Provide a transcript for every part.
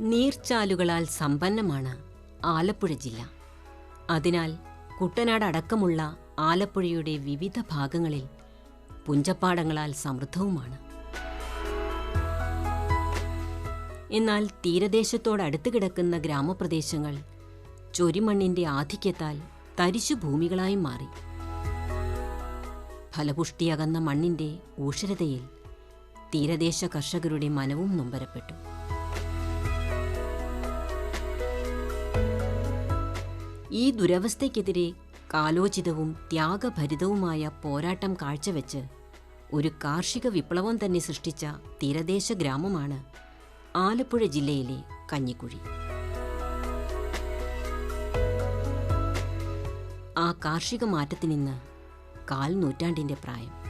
നീർച്ചാലുകളാൽ സമ്പന്നമാണ് ആലപ്പുഴ ജില്ല. അതിനാൽ കുട്ടനാട് അടക്കമുള്ള ആലപ്പുഴയുടെ വിവിധ ഭാഗങ്ങളിൽ പുഞ്ചപ്പാടങ്ങളാൽ സമൃദ്ധവുമാണ്. എന്നാൽ തീരദേശത്തോടടുത്ത് കിടക്കുന്ന ഗ്രാമപ്രദേശങ്ങൾ ചൊരിമണ്ണിന്റെ ആധിക്യത്താൽ തരിശുഭൂമികളായി മാറി. ഫലപുഷ്ടിയകന്ന മണ്ണിന്റെ ഊഷരതയിൽ തീരദേശ കർഷകരുടെ മനവും നൊമ്പരപ്പെട്ടു. ഈ ദുരവസ്ഥയ്ക്കെതിരെ കാലോചിതവും ത്യാഗഭരിതവുമായ പോരാട്ടം കാഴ്ചവെച്ച് ഒരു കാർഷിക വിപ്ലവം തന്നെ സൃഷ്ടിച്ച തീരദേശ ഗ്രാമമാണ് ആലപ്പുഴ ജില്ലയിലെ കഞ്ഞിക്കുഴി. ആ കാർഷിക മാറ്റത്തിനിന്ന് കാൽ നൂറ്റാണ്ടിന്റെ പ്രായം.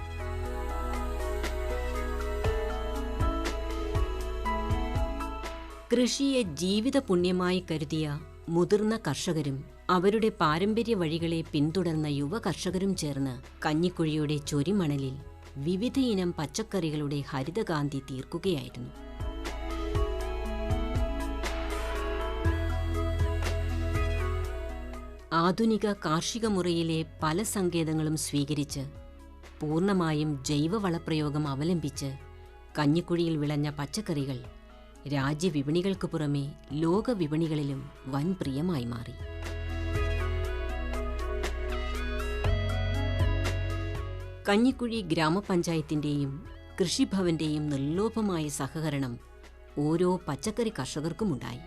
കൃഷിയെ ജീവിത പുണ്യമായി കരുതിയ മുതിർന്ന കർഷകരും അവരുടെ പാരമ്പര്യ വഴികളെ പിന്തുടർന്ന യുവ കർഷകരും ചേർന്ന് കഞ്ഞിക്കുഴിയുടെ ചൊരിമണലിൽ വിവിധയിനം പച്ചക്കറികളുടെ ഹരിതകാന്തി തീർക്കുകയായിരുന്നു. ആധുനിക കാർഷിക മുറയിലെ പല സങ്കേതങ്ങളും സ്വീകരിച്ച് പൂർണമായും ജൈവവളപ്രയോഗം അവലംബിച്ച് കഞ്ഞിക്കുഴിയിൽ വിളഞ്ഞ പച്ചക്കറികൾ രാജ്യവിപണികൾക്ക് പുറമെ ലോകവിപണികളിലും വൻ പ്രിയമായി മാറി. കഞ്ഞിക്കുഴി ഗ്രാമപഞ്ചായത്തിന്റെയും കൃഷിഭവന്റെയും നിർലോഭമായ സഹകരണം ഓരോ പച്ചക്കറി കർഷകർക്കുമുണ്ടായി.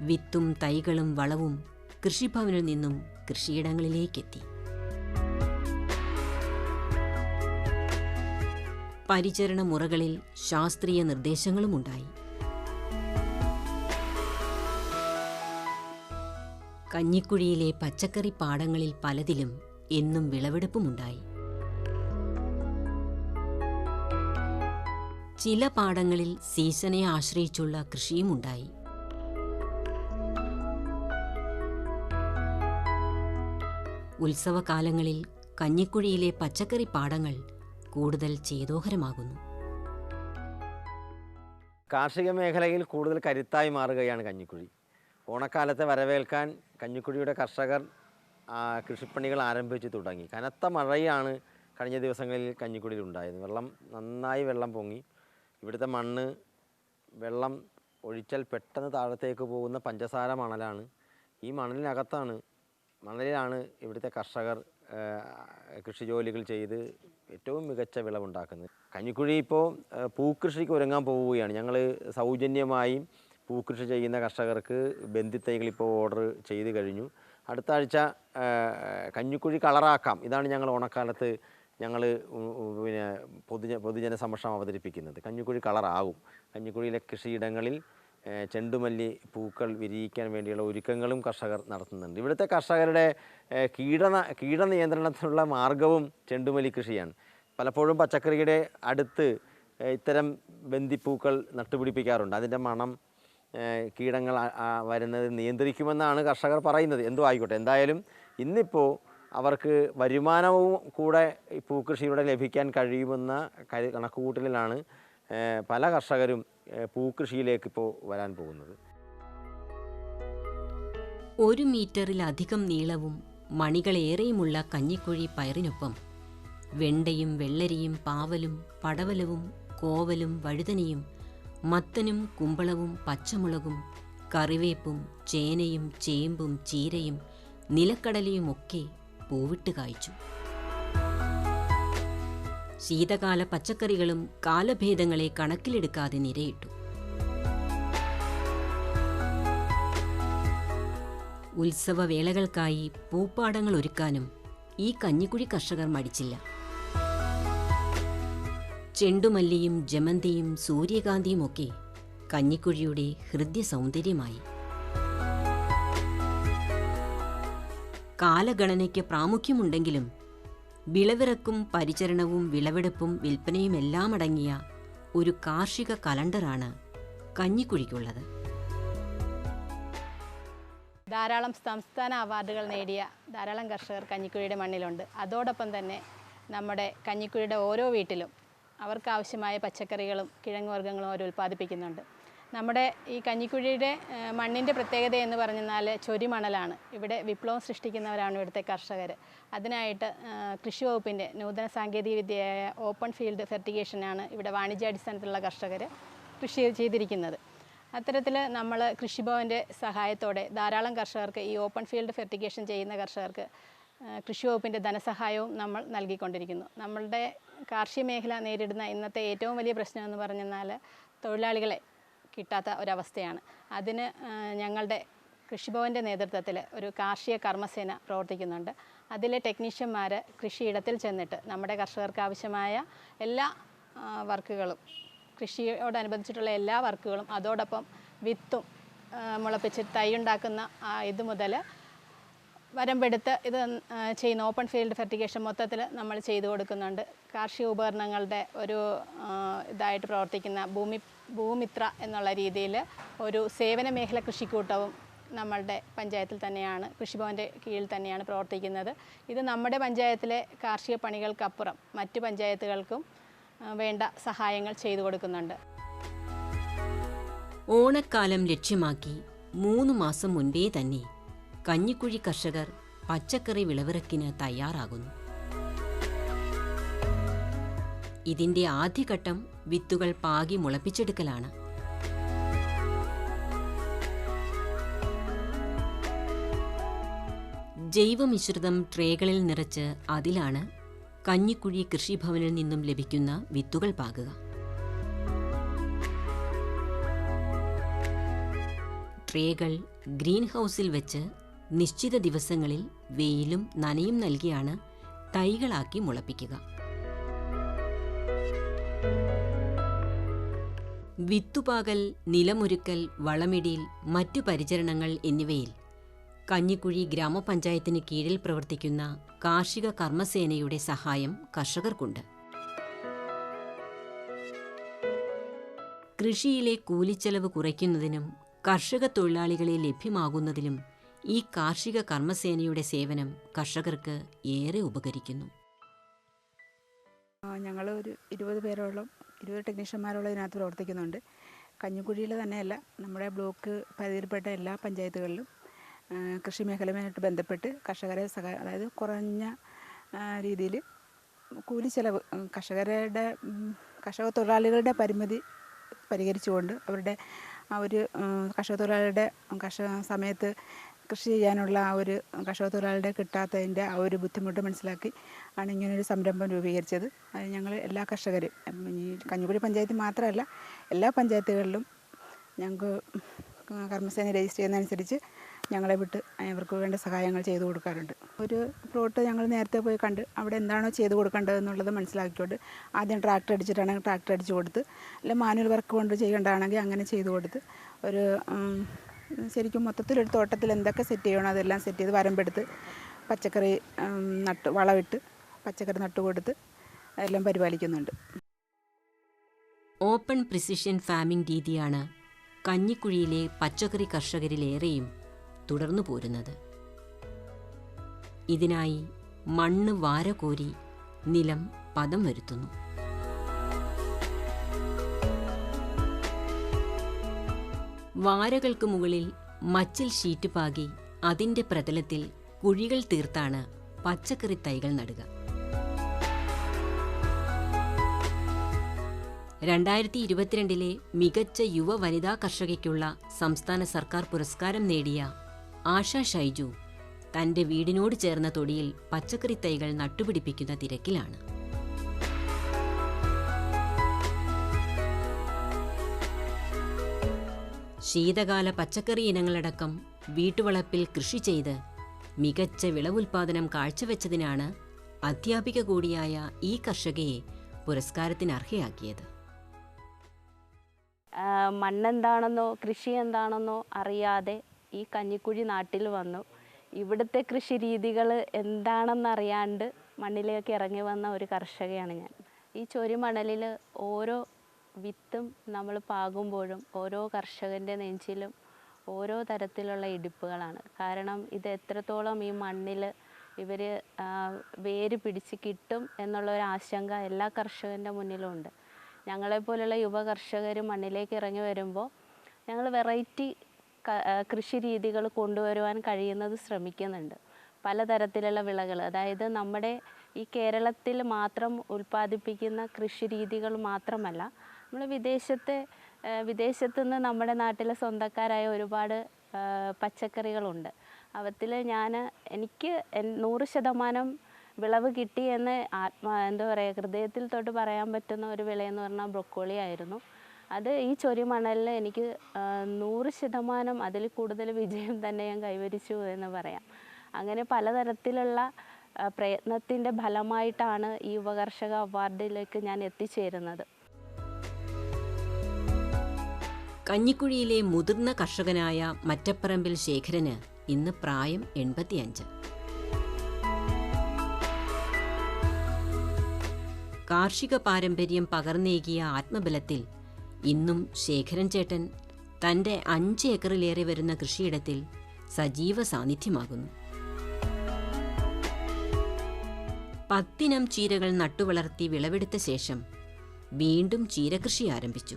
വിത്തും തൈകളും വളവും കൃഷിഭവനിൽ നിന്നും കൃഷിയിടങ്ങളിലേക്കെത്തി. പരിചരണ മുറകളിൽ ശാസ്ത്രീയ നിർദ്ദേശങ്ങളുമുണ്ടായി. കഞ്ഞിക്കുഴിയിലെ പച്ചക്കറി പാടങ്ങളിൽ പലതിലും എന്നും വിളവെടുപ്പുമുണ്ടായി. ചില പാടങ്ങളിൽ സീസണെ ആശ്രയിച്ചുള്ള കൃഷിയുമുണ്ടായി. ഉത്സവകാലങ്ങളിൽ കഞ്ഞിക്കുഴിയിലെ പച്ചക്കറി പാടങ്ങൾ കൂടുതൽ ചേതോഹരമാകുന്നു. കാർഷിക മേഖലയിൽ കൂടുതൽ കരുത്തായി മാറുകയാണ് കഞ്ഞിക്കുഴി. ഓണക്കാലത്തെ വരവേൽക്കാൻ കഞ്ഞിക്കുടിയുടെ കർഷകർ കൃഷിപ്പണികൾ ആരംഭിച്ചു തുടങ്ങി. കനത്ത മഴയാണ് കഴിഞ്ഞ ദിവസങ്ങളിൽ കഞ്ഞിക്കുടിയിൽ ഉണ്ടായത്. വെള്ളം നന്നായി വെള്ളം പൊങ്ങി. ഇവിടുത്തെ മണ്ണ് വെള്ളം ഒഴിച്ചാൽ പെട്ടെന്ന് താഴത്തേക്ക് പോകുന്ന പഞ്ചസാര മണലാണ്. ഈ മണലിനകത്താണ് മണലിലാണ് ഇവിടുത്തെ കർഷകർ കൃഷി ജോലികൾ ചെയ്ത് ഏറ്റവും മികച്ച വിളവുണ്ടാക്കുന്നത്. കഞ്ഞിക്കുഴി ഇപ്പോൾ പൂക്കൃഷിക്ക് ഒരുങ്ങാൻ പോവുകയാണ്. ഞങ്ങൾ സൗജന്യമായി പൂക്കൃഷി ചെയ്യുന്ന കർഷകർക്ക് ബന്ധിത്തൈകൾ ഇപ്പോൾ ഓർഡർ ചെയ്ത് കഴിഞ്ഞു. അടുത്ത ആഴ്ച കഞ്ഞിക്കുഴി കളറാക്കാം. ഇതാണ് ഞങ്ങൾ ഓണക്കാലത്ത് ഞങ്ങൾ പിന്നെ പൊതുജ പൊതുജന സമക്ഷം അവതരിപ്പിക്കുന്നത്. കഞ്ഞിക്കുഴി കളറാകും. കഞ്ഞിക്കുഴിയിലെ കൃഷിയിടങ്ങളിൽ ചെണ്ടുമല്ലി പൂക്കൾ വിരിയിക്കാൻ വേണ്ടിയുള്ള ഒരുക്കങ്ങളും കർഷകർ നടത്തുന്നുണ്ട്. ഇവിടുത്തെ കർഷകരുടെ കീടന കീടനിയന്ത്രണത്തിനുള്ള മാർഗവും ചെണ്ടുമല്ലി കൃഷിയാണ്. പലപ്പോഴും പച്ചക്കറിയുടെ അടുത്ത് ഇത്തരം ബന്ദിപ്പൂക്കൾ നട്ടുപിടിപ്പിക്കാറുണ്ട്. അതിന്റെ മണം കീടങ്ങൾ വരുന്നത് നിയന്ത്രിക്കുമെന്നാണ് കർഷകർ പറയുന്നത്. എന്തോ ആയിക്കോട്ടെ. എന്തായാലും ഇന്നിപ്പോൾ അവർക്ക് വരുമാനവും കൂടെ പൂക്കൃഷിയിലൂടെ ലഭിക്കാൻ കഴിയുമെന്ന കണക്കുകൂട്ടലിലാണ് പല കർഷകരും പൂക്കൃഷിയിലേക്ക് ഇപ്പോൾ വരാൻ പോകുന്നത്. ഒരു മീറ്ററിലധികം നീളവും മണികളേറെയുമുള്ള കഞ്ഞിക്കുഴി പയറിനൊപ്പം വെണ്ടയും വെള്ളരിയും പാവലും പടവലവും കോവലും വഴുതനയും മത്തനും കുമ്പളവും പച്ചമുളകും കറിവേപ്പും ചേനയും ചേമ്പും ചീരയും നിലക്കടലയുമൊക്കെ പൂവിട്ട് കായ്ച്ചു. ശീതകാല പച്ചക്കറികളും കാലഭേദങ്ങളെ കണക്കിലെടുക്കാതെ നിരയിട്ടു. ഉത്സവവേളകൾക്കായി പൂപ്പാടങ്ങൾ ഒരുക്കാനും ഈ കഞ്ഞിക്കുഴി കർഷകർ മടിച്ചില്ല. ചെണ്ടുമല്ലിയും ജമന്തിയും സൂര്യകാന്തിയുമൊക്കെ കഞ്ഞിക്കുഴിയുടെ ഹൃദ്യ സൗന്ദര്യമായി കാലഗണനയ്ക്ക് പ്രാമുഖ്യമുണ്ടെങ്കിലും വിളവിറക്കും പരിചരണവും വിളവെടുപ്പും വിൽപ്പനയുമെല്ലാം അടങ്ങിയ ഒരു കാർഷിക കലണ്ടറാണ് കഞ്ഞിക്കുഴിക്കുള്ളത്. ധാരാളം സംസ്ഥാന അവാർഡുകൾ നേടിയ ധാരാളം കർഷകർ കഞ്ഞിക്കുഴിയുടെ മണ്ണിലുണ്ട്. അതോടൊപ്പം തന്നെ നമ്മുടെ കഞ്ഞിക്കുഴിയുടെ ഓരോ വീട്ടിലും അവർക്ക് ആവശ്യമായ പച്ചക്കറികളും കിഴങ്ങുവർഗങ്ങളും അവർ ഉൽപ്പാദിപ്പിക്കുന്നുണ്ട്. നമ്മുടെ ഈ കഞ്ഞിക്കുഴിയുടെ മണ്ണിന്റെ പ്രത്യേകത എന്ന് പറഞ്ഞാൽ ചൊരിമണലാണ് ഇവിടെ വിപ്ലവം സൃഷ്ടിക്കുന്നവരാണ് ഇവിടുത്തെ കർഷകർ. അതിനായിട്ട് കൃഷി വകുപ്പിന്റെ നൂതന സാങ്കേതിക വിദ്യയായ ഓപ്പൺ ഫീൽഡ് ഫെർട്ടിഗേഷനാണ് ഇവിടെ വാണിജ്യാടിസ്ഥാനത്തിലുള്ള കർഷകർ കൃഷി ചെയ്തിരിക്കുന്നത്. അത്തരത്തിൽ നമ്മൾ കൃഷിഭവന്റെ സഹായത്തോടെ ധാരാളം കർഷകർക്ക് ഈ ഓപ്പൺ ഫീൽഡ് ഫെർട്ടിഗേഷൻ ചെയ്യുന്ന കർഷകർക്ക് കൃഷി വകുപ്പിന്റെ ധനസഹായവും നമ്മൾ നൽകിക്കൊണ്ടിരിക്കുന്നു. നമ്മളുടെ കാർഷിക മേഖല നേരിടുന്ന ഇന്നത്തെ ഏറ്റവും വലിയ പ്രശ്നം എന്ന് പറഞ്ഞാൽ തൊഴിലാളികളെ കിട്ടാത്ത ഒരവസ്ഥയാണ്. അതിന് ഞങ്ങളുടെ കൃഷിഭവന്റെ നേതൃത്വത്തിൽ ഒരു കാർഷിക കർമ്മസേന പ്രവർത്തിക്കുന്നുണ്ട്. അതിലെ ടെക്നീഷ്യന്മാർ കൃഷിയിടത്തിൽ ചെന്നിട്ട് നമ്മുടെ കർഷകർക്ക് ആവശ്യമായ എല്ലാ വർക്കുകളും കൃഷിയോടനുബന്ധിച്ചിട്ടുള്ള എല്ലാ വർക്കുകളും അതോടൊപ്പം വിത്തും മുളപ്പിച്ച് തൈ ഉണ്ടാക്കുന്ന ഇത് മുതൽ വരമ്പെടുത്ത് ഇത് ചെയ്യുന്ന ഓപ്പൺ ഫീൽഡ് ഫെർട്ടിഗേഷൻ മൊത്തത്തിൽ നമ്മൾ ചെയ്തു കൊടുക്കുന്നുണ്ട്. കാർഷിക ഉപകരണങ്ങളുടെ ഒരു ഇതായിട്ട് പ്രവർത്തിക്കുന്ന ഭൂമി ഭൂമിത്ര എന്നുള്ള രീതിയിൽ ഒരു സേവന മേഖല കൃഷിക്കൂട്ടവും നമ്മളുടെ പഞ്ചായത്തിൽ തന്നെയാണ് കൃഷിഭവന്റെ കീഴിൽ തന്നെയാണ് പ്രവർത്തിക്കുന്നത്. ഇത് നമ്മുടെ പഞ്ചായത്തിലെ കാർഷിക പണികൾക്കപ്പുറം മറ്റ് പഞ്ചായത്തുകൾക്കും വേണ്ട സഹായങ്ങൾ ചെയ്തു കൊടുക്കുന്നുണ്ട്. ഓണക്കാലം ലക്ഷ്യമാക്കി മൂന്ന് മാസം മുൻപേ തന്നെ കഞ്ഞിക്കുഴി കർഷകർ പച്ചക്കറി വിളവിറക്കിന് തയ്യാറാകുന്നു. ഇതിന്റെ ആദ്യഘട്ടം വിത്തുകൾ പാകി മുളപ്പിച്ചെടുക്കലാണ്. ജൈവമിശ്രിതം ട്രേകളിൽ നിറച്ച് അതിലാണ് കഞ്ഞിക്കുഴി കൃഷിഭവനിൽ നിന്നും ലഭിക്കുന്ന വിത്തുകൾ പാകുക. ട്രേകൾ ഗ്രീൻ ഹൗസിൽ വെച്ച് നിശ്ചിത ദിവസങ്ങളിൽ വെയിലും നനയും നൽകിയാണ് തൈകളാക്കി മുളപ്പിക്കുക. വിത്തുപാകൽ നിലമൊരുക്കൽ വളമിടിയിൽ മറ്റു പരിചരണങ്ങൾ എന്നിവയിൽ കഞ്ഞിക്കുഴി ഗ്രാമപഞ്ചായത്തിന് കീഴിൽ പ്രവർത്തിക്കുന്ന കാർഷിക കർമ്മസേനയുടെ സഹായം കർഷകർക്കുണ്ട്. കൃഷിയിലെ കൂലിച്ചെലവ് കുറയ്ക്കുന്നതിനും കർഷക തൊഴിലാളികളെ ലഭ്യമാകുന്നതിലും ഈ കാർഷിക കർമ്മസേനയുടെ സേവനം കർഷകർക്ക് ഏറെ ഉപകരിക്കുന്നു. ഞങ്ങൾ ഒരു ഇരുപത് പേരോളം ഇരുപത് ടെക്നീഷ്യന്മാരോളം ഇതിനകത്ത് പ്രവർത്തിക്കുന്നുണ്ട്. കഞ്ഞിക്കുഴിയിൽ തന്നെയല്ല നമ്മുടെ ബ്ലോക്ക് പരിധിയിൽപ്പെട്ട എല്ലാ പഞ്ചായത്തുകളിലും കൃഷി മേഖലയുമായിട്ട് ബന്ധപ്പെട്ട് കർഷകരെ സഹായ അതായത് കുറഞ്ഞ രീതിയിൽ കൂലി ചെലവ് കർഷകരുടെ കർഷക തൊഴിലാളികളുടെ പരിമിതി പരിഹരിച്ചുകൊണ്ട് അവരുടെ ആ ഒരു കർഷക തൊഴിലാളിയുടെ കർഷക സമയത്ത് കൃഷി ചെയ്യാനുള്ള ആ ഒരു കർഷക തൊഴിലാളിയുടെ കിട്ടാത്തതിന്റെ ആ ഒരു ബുദ്ധിമുട്ട് മനസ്സിലാക്കി ആണ് ഇങ്ങനൊരു സംരംഭം രൂപീകരിച്ചത്. അത് ഞങ്ങൾ എല്ലാ കർഷകരും ഈ കഞ്ഞിക്കുഴി പഞ്ചായത്ത് മാത്രമല്ല എല്ലാ പഞ്ചായത്തുകളിലും ഞങ്ങൾക്ക് കർമ്മസേന രജിസ്റ്റർ ചെയ്യുന്നതനുസരിച്ച് ഞങ്ങളെ വിട്ട് അവർക്ക് വേണ്ട സഹായങ്ങൾ ചെയ്തു കൊടുക്കാറുണ്ട്. ഒരു പ്ലോട്ട് ഞങ്ങൾ നേരത്തെ പോയി കണ്ട് അവിടെ എന്താണോ ചെയ്തു കൊടുക്കേണ്ടത് എന്നുള്ളത് മനസ്സിലാക്കിക്കൊണ്ട് ആദ്യം ട്രാക്ടർ അടിച്ചിട്ടാണെങ്കിൽ ട്രാക്ടർ അടിച്ചു കൊടുത്ത് അല്ലെങ്കിൽ മാനുവൽ വർക്ക് കൊണ്ട് ചെയ്യേണ്ടതാണെങ്കിൽ അങ്ങനെ ചെയ്തു കൊടുത്ത് ഒരു ശരിക്കും മൊത്തത്തിലൊരു തോട്ടത്തിൽ എന്തൊക്കെ സെറ്റ് ചെയ്യണോ അതെല്ലാം സെറ്റ് ചെയ്ത് വരമ്പെടുത്ത് പച്ചക്കറി നട്ട് വളമിട്ട് പച്ചക്കറി നട്ടു കൊടുത്ത് എല്ലാം പരിപാലിക്കുന്നുണ്ട്. ഓപ്പൺ പ്രിസിഷൻ ഫാമിംഗ് രീതിയാണ് കഞ്ഞിക്കുഴിയിലെ പച്ചക്കറി കർഷകരിലേറെയും തുടർന്നു പോരുന്നത്. ഇതിനായി മണ്ണ് വാരകോരി നിലം പദം വരുത്തുന്നു. വാരകൾക്ക് മുകളിൽ മച്ചിൽ ഷീറ്റ് പാകി അതിന്റെ പ്രതലത്തിൽ കുഴികൾ തീർത്താണ് പച്ചക്കറി തൈകൾ നടുക. രണ്ടായിരത്തി ഇരുപത്തിരണ്ടിലെ മികച്ച യുവ വനിതാ കർഷകയ്ക്കുള്ള സംസ്ഥാന സർക്കാർ പുരസ്കാരം നേടിയ ആശ ഷൈജു തന്റെ വീടിനോട് ചേർന്ന തൊടിയിൽ പച്ചക്കറി തൈകൾ നട്ടുപിടിപ്പിക്കുന്ന തിരക്കിലാണ്. ശീതകാല പച്ചക്കറി ഇനങ്ങളടക്കം വീട്ടുവളപ്പിൽ കൃഷി ചെയ്ത് മികച്ച വിളവുൽപാദനം കാഴ്ചവെച്ചതിനാണ് അധ്യാപിക കൂടിയായ ഈ കർഷകയെ പുരസ്കാരത്തിന് അർഹയാക്കിയത് മണ്ണെന്താണെന്നോ കൃഷി എന്താണെന്നോ അറിയാതെ ഈ കഞ്ഞിക്കുഴി നാട്ടിൽ വന്നു. ഇവിടുത്തെ കൃഷി രീതികൾ എന്താണെന്നറിയാണ്ട് മണ്ണിലേക്ക് ഇറങ്ങി വന്ന ഒരു കർഷകയാണ് ഞാൻ. ഈ ചൊരിമണലിൽ ഓരോ വിത്തും നമ്മൾ പാകുമ്പോഴും ഓരോ കർഷകന്റെ നെഞ്ചിലും ഓരോ തരത്തിലുള്ള ഇടിപ്പുകളാണ്. കാരണം ഇത് എത്രത്തോളം ഈ മണ്ണിൽ ഇവർ വേര് പിടിച്ച് കിട്ടും എന്നുള്ള ഒരു ആശങ്ക എല്ലാ കർഷകന്റെ മുന്നിലും ഉണ്ട്. ഞങ്ങളെപ്പോലുള്ള യുവ കർഷകർ മണ്ണിലേക്ക് ഇറങ്ങി വരുമ്പോൾ ഞങ്ങൾ വെറൈറ്റി കൃഷി രീതികൾ കൊണ്ടുവരുവാൻ കഴിയുന്നത് ശ്രമിക്കുന്നുണ്ട്. പലതരത്തിലുള്ള വിളകൾ അതായത് നമ്മുടെ ഈ കേരളത്തിൽ മാത്രം ഉൽപ്പാദിപ്പിക്കുന്ന കൃഷി രീതികൾ മാത്രമല്ല നമ്മൾ വിദേശത്തെ വിദേശത്തു നിന്ന് നമ്മുടെ നാട്ടിലെ സ്വന്തക്കാരായ ഒരുപാട് പച്ചക്കറികളുണ്ട്. അവത്തിൽ ഞാൻ എനിക്ക് നൂറ് ശതമാനം വിളവ് കിട്ടി എന്ന് ആത്മാ എന്താ പറയുക ഹൃദയത്തിൽ തൊട്ട് പറയാൻ പറ്റുന്ന ഒരു വിളയെന്ന് പറഞ്ഞാൽ ബ്രൊക്കോളി ആയിരുന്നു. അത് ഈ ചൊരിമണലിൽ എനിക്ക് നൂറ് ശതമാനം അതിൽ കൂടുതൽ വിജയം തന്നെ ഞാൻ കൈവരിച്ചു എന്ന് പറയാം. അങ്ങനെ പലതരത്തിലുള്ള പ്രയത്നത്തിന്റെ ഫലമായിട്ടാണ് ഈ ഉപകർഷക അവാർഡിലേക്ക് ഞാൻ എത്തിച്ചേരുന്നത്. കഞ്ഞിക്കുഴിയിലെ മുതിർന്ന കർഷകനായ മറ്റപ്പറമ്പിൽ ശേഖരന് ഇന്ന് പ്രായം എൺപത്തിയഞ്ച്. കാർഷിക പാരമ്പര്യം പകർന്നേകിയ ആത്മബലത്തിൽ ഇന്നും ശേഖരൻ ചേട്ടൻ തന്റെ അഞ്ച് ഏക്കറിലേറെ വരുന്ന കൃഷിയിടത്തിൽ സജീവ സാന്നിധ്യമാകുന്നു. പത്തിനം ചീരകൾ നട്ടുവളർത്തി വിളവെടുത്ത ശേഷം വീണ്ടും ചീരകൃഷി ആരംഭിച്ചു.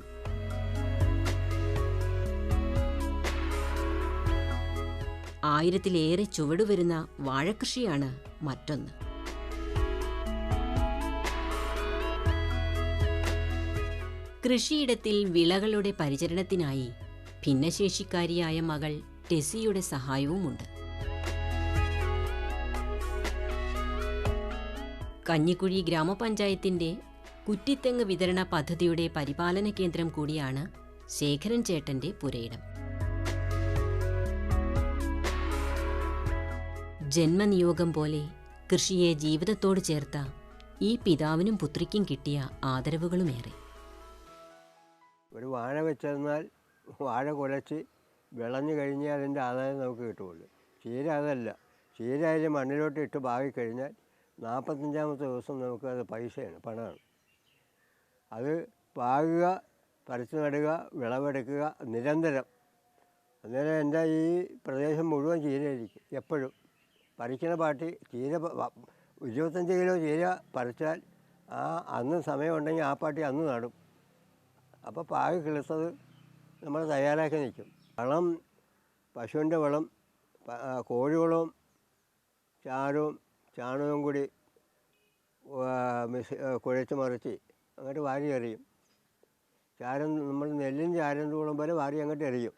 ആയിരത്തിലേറെ ചുവടുവരുന്ന വാഴക്കൃഷിയാണ് മറ്റൊന്ന്. കൃഷിയിടത്തിൽ വിളകളുടെ പരിചരണത്തിനായി ഭിന്നശേഷിക്കാരിയായ മകൾ ടെസിയുടെ സഹായവുമുണ്ട്. കഞ്ഞിക്കുഴി ഗ്രാമപഞ്ചായത്തിന്റെ കുറ്റിത്തെങ്ങ് വിതരണ പദ്ധതിയുടെ പരിപാലന കേന്ദ്രം കൂടിയാണ് ശേഖരൻ ചേട്ടന്റെ പുരയിടം. ജന്മനിയോഗം പോലെ കൃഷിയെ ജീവിതത്തോട് ചേർത്ത ഈ പിതാവിനും പുത്രിക്കും കിട്ടിയ ആദരവുകളുമേറെ. ഒരു വാഴ വെച്ചിരുന്നാൽ വാഴ കുലച്ച് വിളഞ്ഞു കഴിഞ്ഞാൽ അതിന്റെ ആദായം നമുക്ക് കിട്ടുകയുള്ളൂ. ചീര അതല്ല. ചീര അതിൽ മണ്ണിലോട്ട് ഇട്ട് പാകിക്കഴിഞ്ഞാൽ നാൽപ്പത്തഞ്ചാമത്തെ ദിവസം നമുക്ക് അത് പൈസയാണ് പണമാണ്. അത് പാകുക പറിച്ചു നടുക വിളവെടുക്കുക നിരന്തരം. അന്നേരം എന്റെ ഈ പ്രദേശം മുഴുവൻ ചീരയായിരിക്കും എപ്പോഴും. പറിക്കുന്ന പാട്ടി തീരെ ഇരുപത്തഞ്ച് കിലോ ചീര പറിച്ചാൽ ആ അന്ന് സമയമുണ്ടെങ്കിൽ ആ പാട്ടി അന്ന് നടും. അപ്പോൾ പാകി കിളിർത്തത് നമ്മൾ തയ്യാറാക്കി നിൽക്കും. വളം പശുവിന്റെ വളം കോഴിവളവും ചാരവും ചാണകവും കൂടി കുഴച്ച് മറിച്ച് അങ്ങോട്ട് വാരി എറിയും. ചാരം നമ്മൾ നെല്ലും ചാരം തൂളം പോലെ വാരി അങ്ങോട്ട് എറിയും.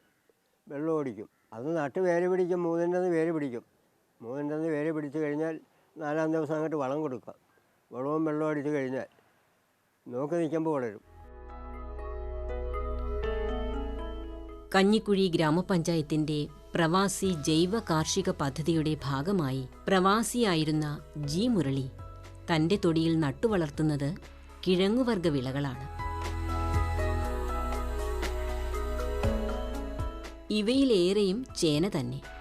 വെള്ളം ഓടിക്കും. അത് നട്ട് വേര് പിടിക്കും. മൂന്നിന്റെ വേര് പിടിക്കും. മൂന്നിന്റെ വേര് പിടിച്ചു കഴിഞ്ഞാൽ നാലാം ദിവസം അങ്ങോട്ട് വളം കൊടുക്കാം വളവും വെള്ളവും അടിച്ചു കഴിഞ്ഞാൽ നോക്കി നിൽക്കുമ്പോൾ വളരും. കഞ്ഞിക്കുഴി ഗ്രാമപഞ്ചായത്തിന്റെ പ്രവാസി ജൈവ കാർഷിക പദ്ധതിയുടെ ഭാഗമായി പ്രവാസിയായിരുന്ന ജി മുരളി തന്റെ തൊടിയിൽ നട്ടുവളർത്തുന്നത് കിഴങ്ങുവർഗ വിളകളാണ്. ഇവയിലേറെയും ചേന തന്നെ.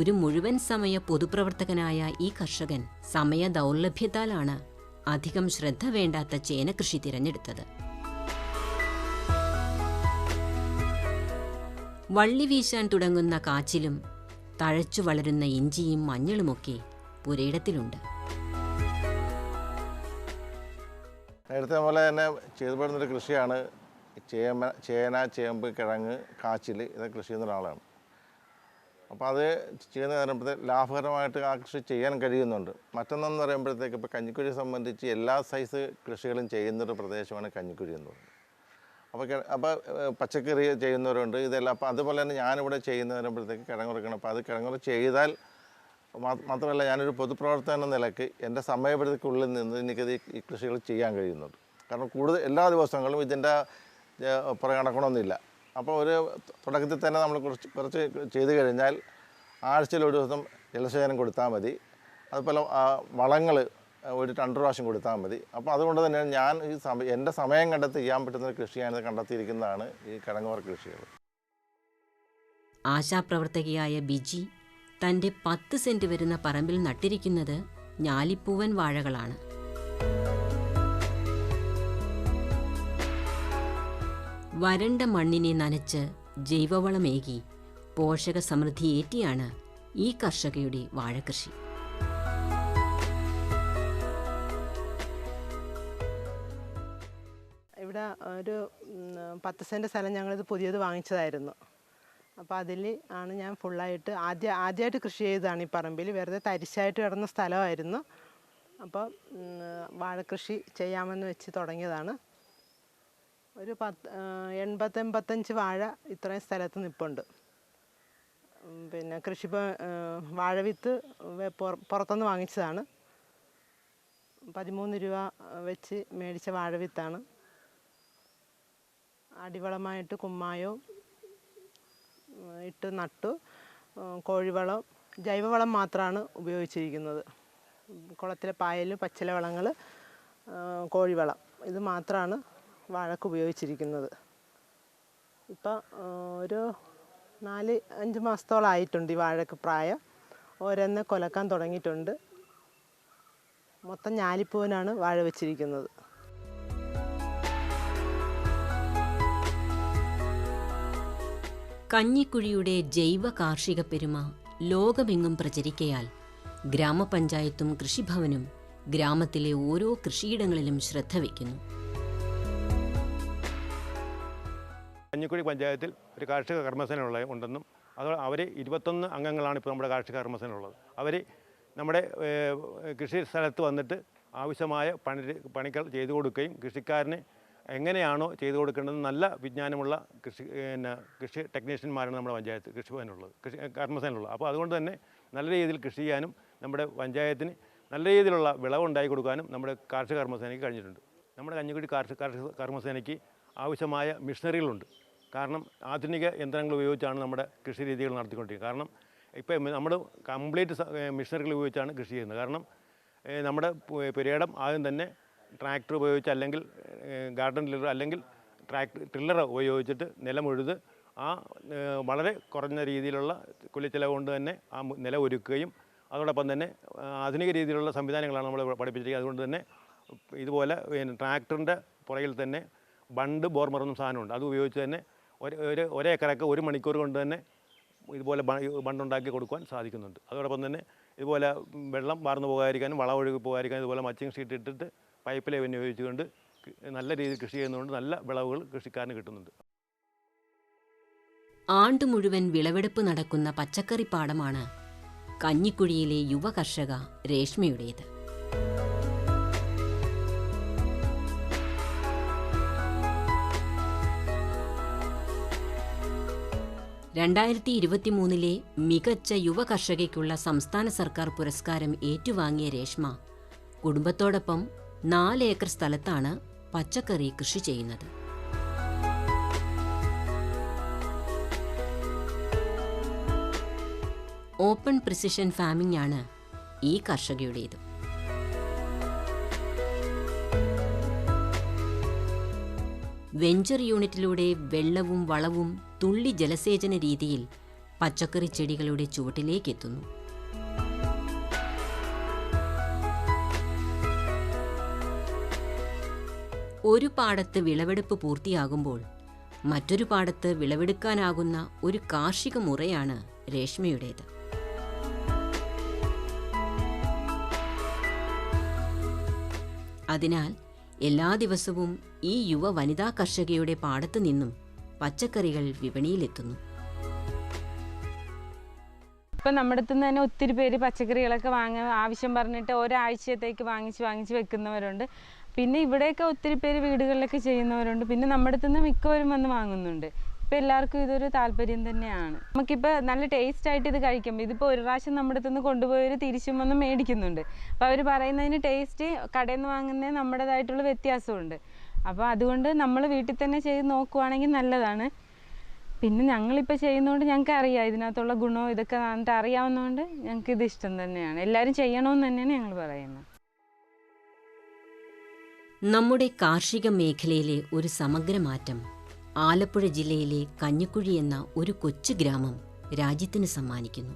ഒരു മുഴുവൻ സമയ പൊതുപ്രവർത്തകനായ ഈ കർഷകൻ സമയ ദൗർലഭ്യത്താലാണ് അധികം ശ്രദ്ധ വേണ്ടാത്ത ചേനകൃഷി തിരഞ്ഞെടുത്തത്. വള്ളി വീശാൻ തുടങ്ങുന്ന കാച്ചിലും തഴച്ചു വളരുന്ന ഇഞ്ചിയും മഞ്ഞളുമൊക്കെ പുരയിടത്തിലുണ്ട്. നേരത്തെ പോലെ തന്നെ ചെയ്തു കൃഷിയാണ്. ചേമ ചേന ചേമ്പ് കിഴങ്ങ് കാച്ചിൽ ഇതൊക്കെ കൃഷി ചെയ്യുന്ന ഒരാളാണ്. അപ്പോൾ അത് ചെയ്യുന്ന പറയുമ്പോഴത്തേക്ക് ലാഭകരമായിട്ട് ആ കൃഷി ചെയ്യാൻ കഴിയുന്നുണ്ട്. മറ്റൊന്നെന്ന് പറയുമ്പോഴത്തേക്ക് ഇപ്പോൾ കഞ്ഞിക്കുഴി സംബന്ധിച്ച് എല്ലാ സൈസ് കൃഷികളും ചെയ്യുന്നൊരു പ്രദേശമാണ് കഞ്ഞിക്കുഴി എന്ന് പറയുന്നത്. അപ്പോൾ അപ്പോൾ പച്ചക്കറി ചെയ്യുന്നവരുണ്ട്. ഇതെല്ലാം അപ്പോൾ അതുപോലെ തന്നെ ഞാനിവിടെ ചെയ്യുന്ന വരുമ്പോഴത്തേക്ക് കിഴങ്ങുറക്കണം അപ്പോൾ അത് കിഴങ്ങുറ ചെയ്താൽ മാത്രമല്ല ഞാനൊരു പൊതുപ്രവർത്തന നിലയ്ക്ക് എന്റെ സമയപരിധിക്കുള്ളിൽ നിന്ന് എനിക്കത് ഈ- കൃഷികൾ ചെയ്യാൻ കഴിയുന്നുണ്ട്. കാരണം കൂടുതൽ എല്ലാ ദിവസങ്ങളും ഇതിന്റെ ഏഹ്, പുറകെ നടക്കണമെന്നില്ല അപ്പോൾ ഒരു തുടക്കത്തിൽ തന്നെ നമ്മൾ കുറച്ച് കുറച്ച് ചെയ്ത് കഴിഞ്ഞാൽ ആഴ്ചയിൽ ഒരു ദിവസം ജലസേചനം കൊടുത്താൽ മതി. അതുപോലെ വളങ്ങൾ ഒരു രണ്ട് പ്രാവശ്യം കൊടുത്താൽ മതി. അപ്പോൾ അതുകൊണ്ട് തന്നെ ഞാൻ ഈ സമയം എന്റെ സമയം കണ്ടെത്തി ചെയ്യാൻ പറ്റുന്ന കൃഷിയാണ് കണ്ടെത്തിയിരിക്കുന്നതാണ് ഈ കിഴങ്ങുവർ കൃഷികൾ. ആശാപ്രവർത്തകയായ ബിജി തന്റെ പത്ത് സെന്റ് വരുന്ന പറമ്പിൽ നട്ടിരിക്കുന്നത് ഞാലിപ്പൂവൻ വാഴകളാണ്. വരണ്ട മണ്ണിനെ നനച്ച് ജൈവവളമേകി പോഷക സമൃദ്ധിയേറ്റിയാണ് ഈ കർഷകയുടെ വാഴകൃഷി. ഇവിടെ ഒരു പത്ത് സെന്റ് സ്ഥലം ഞങ്ങളിത് പുതിയത് വാങ്ങിച്ചതായിരുന്നു. അപ്പോൾ അതിൽ ആണ് ഞാൻ ഫുള്ളായിട്ട് ആദ്യ ആദ്യമായിട്ട് കൃഷി ചെയ്തതാണ് ഈ പറമ്പിൽ. വെറുതെ തരിശായിട്ട് കിടന്ന സ്ഥലമായിരുന്നു. അപ്പോൾ വാഴക്കൃഷി ചെയ്യാമെന്ന് വെച്ച് തുടങ്ങിയതാണ്. ഒരു പത്ത് എൺപത്തെൺപത്തഞ്ച് വാഴ ഇത്രയും സ്ഥലത്ത് നിൽപ്പുണ്ട് പിന്നെ കൃഷി വാഴവിത്ത് വിത്ത് പുറത്തുനിന്ന് വാങ്ങിച്ചതാണ്. പതിമൂന്ന് രൂപ വെച്ച് മേടിച്ച വാഴവിത്താണ് അടിവളമായിട്ട് കുമ്മായവും ഇട്ട് നട്ടു. കോഴിവളം ജൈവവളം മാത്രമാണ് ഉപയോഗിച്ചിരിക്കുന്നത്. കുളത്തിലെ പായൽ പച്ചില വളങ്ങൾ കോഴിവളം. ഇത് മാത്രമാണ് വാഴക്ക് ഉപയോഗിച്ചിരിക്കുന്നത്. ഇപ്പം ഒരു നാല് അഞ്ച് മാസത്തോളം ആയിട്ടുണ്ട് ഈ വാഴക്ക് പ്രായം. ഓരോന്ന് കൊലക്കാൻ തുടങ്ങിയിട്ടുണ്ട്. മൊത്തം ഞാലിപ്പൂവിനാണ് വാഴ വെച്ചിരിക്കുന്നത്. കഞ്ഞിക്കുഴിയുടെ ജൈവ കാർഷിക പെരുമ ലോകമെങ്ങും പ്രചരിക്കയാൽ ഗ്രാമപഞ്ചായത്തും കൃഷിഭവനും ഗ്രാമത്തിലെ ഓരോ കൃഷിയിടങ്ങളിലും ശ്രദ്ധ വയ്ക്കുന്നു. കഞ്ഞിക്കുഴി പഞ്ചായത്തിൽ ഒരു കാർഷിക കർമ്മസേനയുള്ള ഉണ്ടെന്നും അത് അവർ ഇരുപത്തൊന്ന് അംഗങ്ങളാണ് ഇപ്പോൾ നമ്മുടെ കാർഷിക കർമ്മസേനയുള്ളത് അവർ നമ്മുടെ കൃഷി സ്ഥലത്ത് വന്നിട്ട് ആവശ്യമായ പണി പണികൾ ചെയ്തു കൊടുക്കുകയും കൃഷിക്കാരന് എങ്ങനെയാണോ ചെയ്തു കൊടുക്കേണ്ടത് നല്ല വിജ്ഞാനമുള്ള കൃഷി പിന്നെ കൃഷി ടെക്നീഷ്യന്മാരാണ് നമ്മുടെ പഞ്ചായത്ത് കൃഷിഭവനുള്ളത് കൃഷി കർമ്മസേനയുള്ളത് അപ്പോൾ അതുകൊണ്ട് തന്നെ നല്ല രീതിയിൽ കൃഷി ചെയ്യാനും നമ്മുടെ പഞ്ചായത്തിന് നല്ല രീതിയിലുള്ള വിളവ് ഉണ്ടാക്കി കൊടുക്കാനും നമ്മുടെ കാർഷിക കർമ്മസേനയ്ക്ക് കഴിഞ്ഞിട്ടുണ്ട്. നമ്മുടെ കഞ്ഞിക്കുടി കാർഷിക കാർഷിക കർമ്മസേനയ്ക്ക് ആവശ്യമായ മിഷനറികളുണ്ട്. കാരണം ആധുനിക യന്ത്രങ്ങൾ ഉപയോഗിച്ചാണ് നമ്മുടെ കൃഷി രീതികൾ നടത്തിക്കൊണ്ടിരിക്കുന്നത്. കാരണം ഇപ്പം നമ്മൾ കംപ്ലീറ്റ് മെഷീനറികൾ ഉപയോഗിച്ചാണ് കൃഷി ചെയ്യുന്നത്. കാരണം നമ്മുടെ പുരയിടം ആദ്യം തന്നെ ട്രാക്ടർ ഉപയോഗിച്ച് അല്ലെങ്കിൽ ഗാർഡൻ ടില്ലർ അല്ലെങ്കിൽ ട്രാക്ടർ ടില്ലർ ഉപയോഗിച്ചിട്ട് നിലമുഴുത് ആ വളരെ കുറഞ്ഞ രീതിയിലുള്ള കുലിച്ചിലവ് കൊണ്ട് തന്നെ ആ നില ഒരുക്കുകയും അതോടൊപ്പം തന്നെ ആധുനിക രീതിയിലുള്ള സംവിധാനങ്ങളാണ് നമ്മൾ പഠിപ്പിച്ചിരിക്കുന്നത്. അതുകൊണ്ട് തന്നെ ഇതുപോലെ ട്രാക്ടറിന്റെ പുറകിൽ തന്നെ ബണ്ട് ബോർമർ സാധനമുണ്ട്. അത് ഉപയോഗിച്ച് തന്നെ ഒരു ഒരു ഒരേക്കറൊക്കെ ഒരു മണിക്കൂർ കൊണ്ട് തന്നെ ഇതുപോലെ ബണ്ടുണ്ടാക്കി കൊടുക്കുവാൻ സാധിക്കുന്നുണ്ട്. അതോടൊപ്പം തന്നെ ഇതുപോലെ വെള്ളം വാർന്നു പോകാതിരിക്കാനും വളം ഒഴുകി പോകാതിരിക്കാനും ഇതുപോലെ മച്ചിങ് ഷീറ്റ് ഇട്ടിട്ട് പൈപ്പ് ലൈൻ ഉപയോഗിച്ചുകൊണ്ട് നല്ല രീതിയിൽ കൃഷി ചെയ്യുന്നതുകൊണ്ട് നല്ല വിളവുകൾ കൃഷിക്കാരന് കിട്ടുന്നുണ്ട്. ആണ്ടു മുഴുവൻ വിളവെടുപ്പ് നടക്കുന്ന പച്ചക്കറി പാടമാണ് കഞ്ഞിക്കുഴിയിലെ യുവ കർഷക രേഷ്മയുടേത്. രണ്ടായിരത്തി ഇരുപത്തിമൂന്നിലെ മികച്ച യുവ കർഷകയ്ക്കുള്ള സംസ്ഥാന സർക്കാർ പുരസ്കാരം ഏറ്റുവാങ്ങിയ രേഷ്മ കുടുംബത്തോടൊപ്പം നാല് ഏക്കർ സ്ഥലത്താണ് പച്ചക്കറി കൃഷി ചെയ്യുന്നത്. ഓപ്പൺ പ്രിസിഷൻ ഫാമിംഗ് ആണ് ഈ കർഷകയുടേത്. വെഞ്ചർ യൂണിറ്റിലൂടെ വെള്ളവും വളവും തുള്ളി ജലസേചന രീതിയിൽ പച്ചക്കറി ചെടികളുടെ ചുവട്ടിലേക്ക് എത്തുന്നു ഒരു പാടത്ത് വിളവെടുപ്പ് പൂർത്തിയാകുമ്പോൾ മറ്റൊരു പാടത്ത് വിളവെടുക്കാനാകുന്ന ഒരു കാർഷിക മുറയാണ് രേഷ്മയുടേത്. അതിനാൽ എല്ലാ ദിവസവും ഈ യുവ വനിതാ കർഷകയുടെ പാടത്തു നിന്നും പച്ചക്കറികൾ വിപണിയിലെത്തുന്നു. ഇപ്പം നമ്മുടെ അടുത്ത് തന്നെ ഒത്തിരി പേര് പച്ചക്കറികളൊക്കെ വാങ്ങാൻ ആവശ്യം പറഞ്ഞിട്ട് ഒരാഴ്ചത്തേക്ക് വാങ്ങിച്ച് വാങ്ങിച്ച് വെക്കുന്നവരുണ്ട്. പിന്നെ ഇവിടെയൊക്കെ ഒത്തിരി പേര് വീടുകളിലൊക്കെ ചെയ്യുന്നവരുണ്ട്. പിന്നെ നമ്മുടെ അടുത്ത് നിന്ന് മിക്കവരും വന്ന് വാങ്ങുന്നുണ്ട്. ഇപ്പം എല്ലാവർക്കും ഇതൊരു താല്പര്യം തന്നെയാണ്. നമുക്കിപ്പോൾ നല്ല ടേസ്റ്റ് ആയിട്ട് ഇത് കഴിക്കുമ്പോൾ ഇതിപ്പോൾ ഒരു പ്രാവശ്യം നമ്മുടെ അടുത്ത് നിന്ന് കൊണ്ടുപോയവർ തിരിച്ചും വന്ന് മേടിക്കുന്നുണ്ട്. അപ്പോൾ അവർ പറയുന്നതിന് ടേസ്റ്റ് കടയിൽ നിന്ന് വാങ്ങുന്നത് നമ്മുടേതായിട്ടുള്ള വ്യത്യാസമുണ്ട്. അപ്പോൾ അതുകൊണ്ട് നമ്മൾ വീട്ടിൽ തന്നെ ചെയ്ത് നോക്കുവാണെങ്കിൽ നല്ലതാണ്. പിന്നെ ഞങ്ങളിപ്പോൾ ചെയ്യുന്നതുകൊണ്ട് ഞങ്ങൾക്ക് അറിയാം ഇതിനകത്തുള്ള ഗുണവും ഇതൊക്കെ നന്നായിട്ട് അറിയാവുന്നതുകൊണ്ട് ഞങ്ങൾക്ക് ഇത് ഇഷ്ടം തന്നെയാണ്. എല്ലാവരും ചെയ്യണമെന്ന് തന്നെയാണ് ഞങ്ങൾ പറയുന്നത്. നമ്മുടെ കാർഷിക മേഖലയിലെ ഒരു സമഗ്ര മാറ്റം ആലപ്പുഴ ജില്ലയിലെ കഞ്ഞിക്കുഴി എന്ന ഒരു കൊച്ചു ഗ്രാമം രാജ്യത്തിന് സമ്മാനിക്കുന്നു.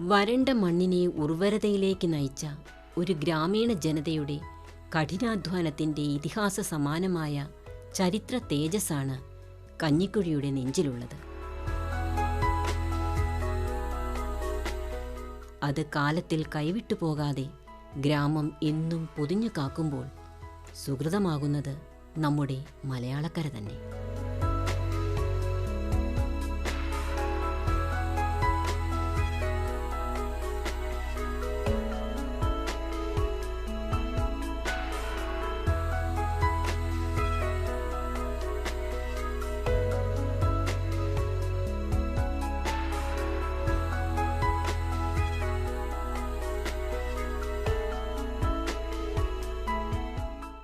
വരണ്ട മണ്ണിനെ ഉർവരതയിലേക്ക് നയിച്ച ഒരു ഗ്രാമീണ ജനതയുടെ കഠിനാധ്വാനത്തിന്റെ ഇതിഹാസ സമാനമായ ചരിത്ര തേജസ്സാണ് കഞ്ഞിക്കുഴിയുടെ നെഞ്ചിലുള്ളത്. അത് കാലത്തിൽ കൈവിട്ടു പോകാതെ ഗ്രാമം എന്നും പൊതിഞ്ഞു കാക്കുമ്പോൾ സുഹൃതമാകുന്നത് നമ്മുടെ മലയാളക്കര തന്നെ.